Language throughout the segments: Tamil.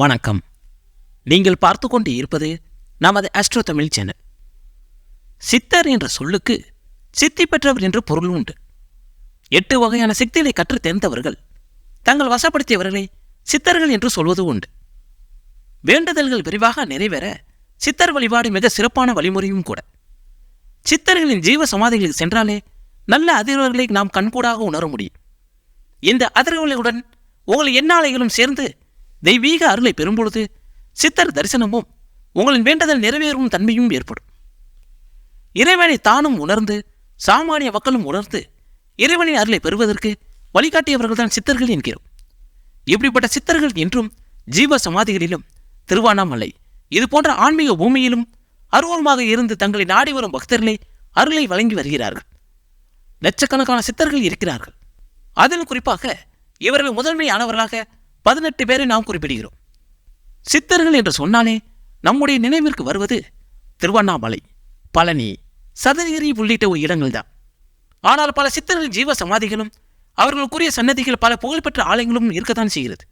வணக்கம். நீங்கள் பார்த்து கொண்டு இருப்பது நமது அஸ்ட்ரோ தமிழ் சேனல் சித்தர் என்ற சொல்லுக்கு சித்தி பெற்றவர் என்று பொருள் உண்டு. எட்டு வகையான சித்திகளை கற்றுத் தேர்ந்தவர்கள் தங்கள் வசப்படுத்தியவர்களை சித்தர்கள் என்று சொல்வது உண்டு. வேண்டுதல்கள் விரிவாக நிறைவேற சித்தர் வழிபாடு மிக சிறப்பான வழிமுறையும் கூட. சித்தர்களின் ஜீவ சமாதிகளுக்கு சென்றாலே நல்ல அதிர்வுகளை நாம் கண்கூடாக உணர முடியும். இந்த அதிர்வுகளுடன் உங்கள் எண்ணாலைகளும் சேர்ந்து தெய்வீக அருளை பெறும்பொழுது சித்தர் தரிசனமும் உங்களின் வேண்டுதல் நிறைவேறும் தன்மையும் ஏற்படும். இறைவனை தானும் உணர்ந்து சாமானிய மக்களும் உணர்ந்து இறைவனின் அருளை பெறுவதற்கு வழிகாட்டியவர்கள்தான் சித்தர்கள் என்கிறோம். இப்படிப்பட்ட சித்தர்கள் என்றும் ஜீவ சமாதிகளிலும் திருவானாமலை இது போன்ற ஆன்மீக பூமியிலும் அருவமாக இருந்து தங்களை நாடி வரும் பக்தர்களை அருளை வழங்கி வருகிறார்கள். லட்சக்கணக்கான சித்தர்கள் இருக்கிறார்கள். அதில் குறிப்பாக இவர்கள் முதன்மையானவர்களாக பதினெட்டு பேரை நாம் குறிப்பிடுகிறோம். சித்தர்கள் என்று சொன்னாலே நம்முடைய நினைவிற்கு வருவது திருவண்ணாமலை பழனி சதனகிரி உள்ளிட்ட ஒரு இடங்கள்தான் ஆனால் பல சித்தர்கள் ஜீவ சமாதிகளும் அவர்களுக்குரிய சன்னதிகள் பல புகழ்பெற்ற ஆலயங்களும் இருக்கத்தான் செய்கிறது.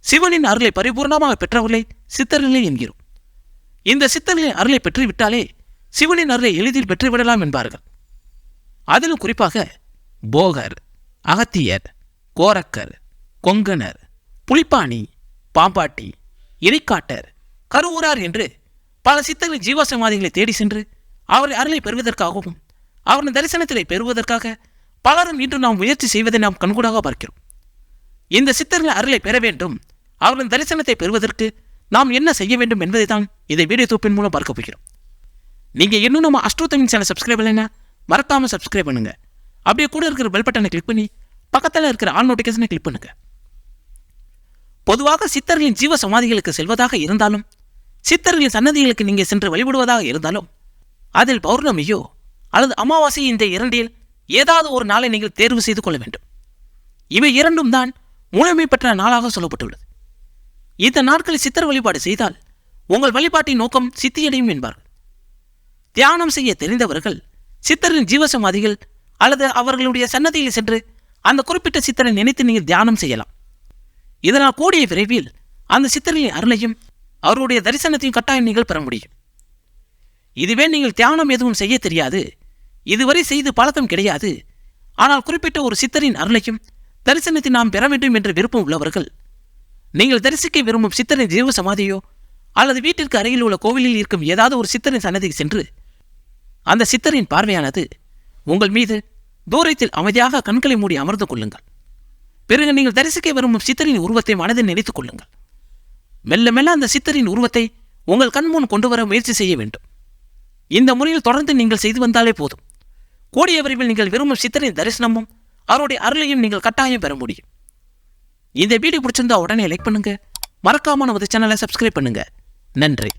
சிவனின் அருளை பரிபூர்ணமாக பெற்றவர்களை சித்தர்களே என்கிறோம். இந்த சித்தர்களின் அருளை பெற்றுவிட்டாலே சிவனின் அருளை எளிதில் பெற்றுவிடலாம் என்பார்கள். அதிலும் குறிப்பாக போகர் அகத்தியர் கோரக்கர் கொங்கணர் புலிப்பாணி பாம்பாட்டி இறைக்காட்டர் கருவூரார் என்று பல சித்தர்கள் ஜீவசமாதிகளை தேடி சென்று அவரை அருளை பெறுவதற்காகவும் அவரின் தரிசனத்திலே பெறுவதற்காக பலரும் இன்று நாம் முயற்சி செய்வதை நாம் கண்கூடாக பார்க்கிறோம். இந்த சித்தர்கள் அருளை பெற வேண்டும் அவர்களின் தரிசனத்தை பெறுவதற்கு நாம் என்ன செய்ய வேண்டும் என்பதை தான் இதை வீடியோ தொப்பின் மூலம் பார்க்க போகிறோம். நீங்கள் இன்னும் நம்ம அஷ்டோத்தமின் சேனல் சப்ஸ்கிரைப் இல்லைன்னா மறக்காமல் சப்ஸ்கிரைப் பண்ணுங்க. அப்படியே கூட இருக்கிற பெல் பட்டனை கிளிக் பண்ணி பக்கத்தில் இருக்கிற ஆல் நோட்டிஃபிகேஷனை கிளிக் பண்ணுங்க. பொதுவாக சித்தர்களின் ஜீவ சமாதிகளுக்கு செல்வதாக இருந்தாலும் சித்தர்களின் சன்னதிகளுக்கு நீங்கள் சென்று வழிபடுவதாக இருந்தாலும் அதில் பௌர்ணமியோ அல்லது அமாவாசை இந்த இரண்டில் ஏதாவது ஒரு நாளை நீங்கள் தேர்வு செய்து கொள்ள வேண்டும். இவை இரண்டும் தான் முழுமை பெற்ற நாளாக சொல்லப்பட்டுள்ளது. இந்த நாட்களில் சித்தர் வழிபாடு செய்தால் உங்கள் வழிபாட்டின் நோக்கம் சித்தியடையும் என்பார்கள். தியானம் செய்ய தெரிந்தவர்கள் சித்தரின் ஜீவசமாதிகள் அல்லது அவர்களுடைய சன்னதியில் சென்று அந்த குறிப்பிட்ட சித்தரை நினைத்து நீங்கள் தியானம் செய்யலாம். இதனால் கூடிய விரைவில் அந்த சித்தரின் அருளையும் அவருடைய தரிசனத்தையும் கட்டாயம் நீங்கள் பெற முடியும். இதுவே நீங்கள் தியானம் எதுவும் செய்ய தெரியாது. இதுவரை செய்து பழக்கம் கிடையாது. ஆனால் குறிப்பிட்ட ஒரு சித்தரின் அருளையும் தரிசனத்தை நாம் பெற வேண்டும் என்று விருப்பம் உள்ளவர்கள் நீங்கள் தரிசிக்க விரும்பும் சித்தரின் ஜீவ சமாதியோ அல்லது வீட்டிற்கு அருகில் உள்ள கோவிலில் இருக்கும் ஏதாவது ஒரு சித்தரின் சன்னதிக்கு சென்று அந்த சித்தரின் பார்வையானது உங்கள் மீது தூரத்தில் அமைதியாக கண்களை மூடி அமர்ந்து கொள்ளுங்கள். பிறகு நீங்கள் தரிசிக்க விரும்பும் சித்தரின் உருவத்தை மனதில் நினைத்துக் கொள்ளுங்கள். மெல்ல மெல்ல அந்த சித்தரின் உருவத்தை உங்கள் கண்முன் கொண்டு வர முயற்சி செய்ய வேண்டும். இந்த முறையில் தொடர்ந்து நீங்கள் செய்து வந்தாலே போதும். கூடிய விரைவில் நீங்கள் விரும்பும் சித்தரின் தரிசனமும் அவருடைய அருளையும் நீங்கள் கட்டாயம் பெற முடியும். இந்த வீடியோ பிடிச்சிருந்தா உடனே லைக் பண்ணுங்க. மறக்காம நமது சேனலை சப்ஸ்கிரைப் பண்ணுங்க. நன்றி.